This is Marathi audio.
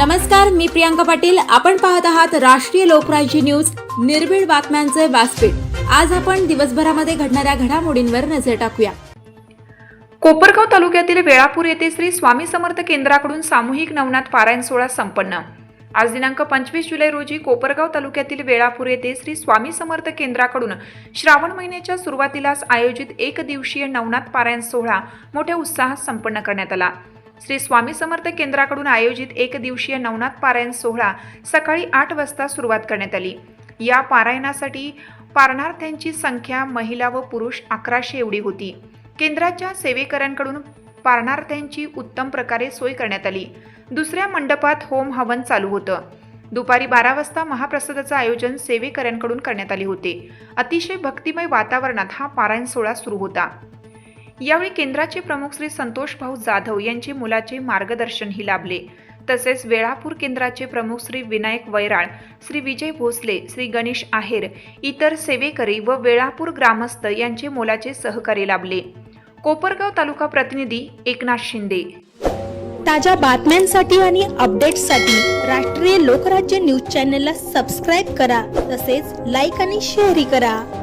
नमस्कार मी प्रियांका पाटील. आपण पाहत आहात राष्ट्रीय लोकराज्य न्यूज. निर्भीड बातम्यांचे व्यासपीठ. आज आपण दिवसभरामध्ये घडणाऱ्या घडामोडींवर नजर टाकूया. कोपरगाव तालुक्यातील वेळापूर येथे श्री स्वामी समर्थ केंद्राकडून सामूहिक नवनाथ पारायण सोहळा संपन्न. आज दिनांक पंचवीस जुलै रोजी कोपरगाव तालुक्यातील वेळापूर येथे श्री स्वामी समर्थ केंद्राकडून श्रावण महिन्याच्या सुरुवातीलाच आयोजित एक दिवसीय नवनाथ पारायण सोहळा मोठ्या उत्साहात संपन्न करण्यात आला. श्री स्वामी समर्थ केंद्राकडून आयोजित एक दिवसीय नवनाथ पारायण सोहळा सकाळी आठ वाजता सुरुवात करण्यात आली. या पारायणासाठी पारणार्थ्यांची संख्या महिला व पुरुष अकराशे एवढी होती. केंद्राच्या सेवेकऱ्यांकडून पारणार्थ्यांची उत्तम प्रकारे सोय करण्यात आली. दुसऱ्या मंडपात होम हवन चालू होतं. दुपारी बारा वाजता महाप्रसादाचं आयोजन सेवेकऱ्यांकडून करण्यात आले होते. अतिशय भक्तिमय वातावरणात हा पारायण सोहळा सुरू होता. यावेळी केंद्राचे प्रमुख श्री संतोष भाऊ जाधव यांचे मुलाचे मार्गदर्शनही लाभले. तसेच वेळापूर केंद्राचे प्रमुख श्री विनायक वैराळ श्री विजय भोसले श्री गणेश आहेर इतर सेवेकरी व वेळापूर ग्रामस्थ यांचे मोलाचे सहकार्य लाभले. कोपरगाव तालुका प्रतिनिधी एकनाथ शिंदे. ताज्या बातम्यांसाठी आणि अपडेट्ससाठी राष्ट्रीय लोकराज्य न्यूज चॅनलला सबस्क्राईब करा तसेच लाईक आणि शेअरही करा.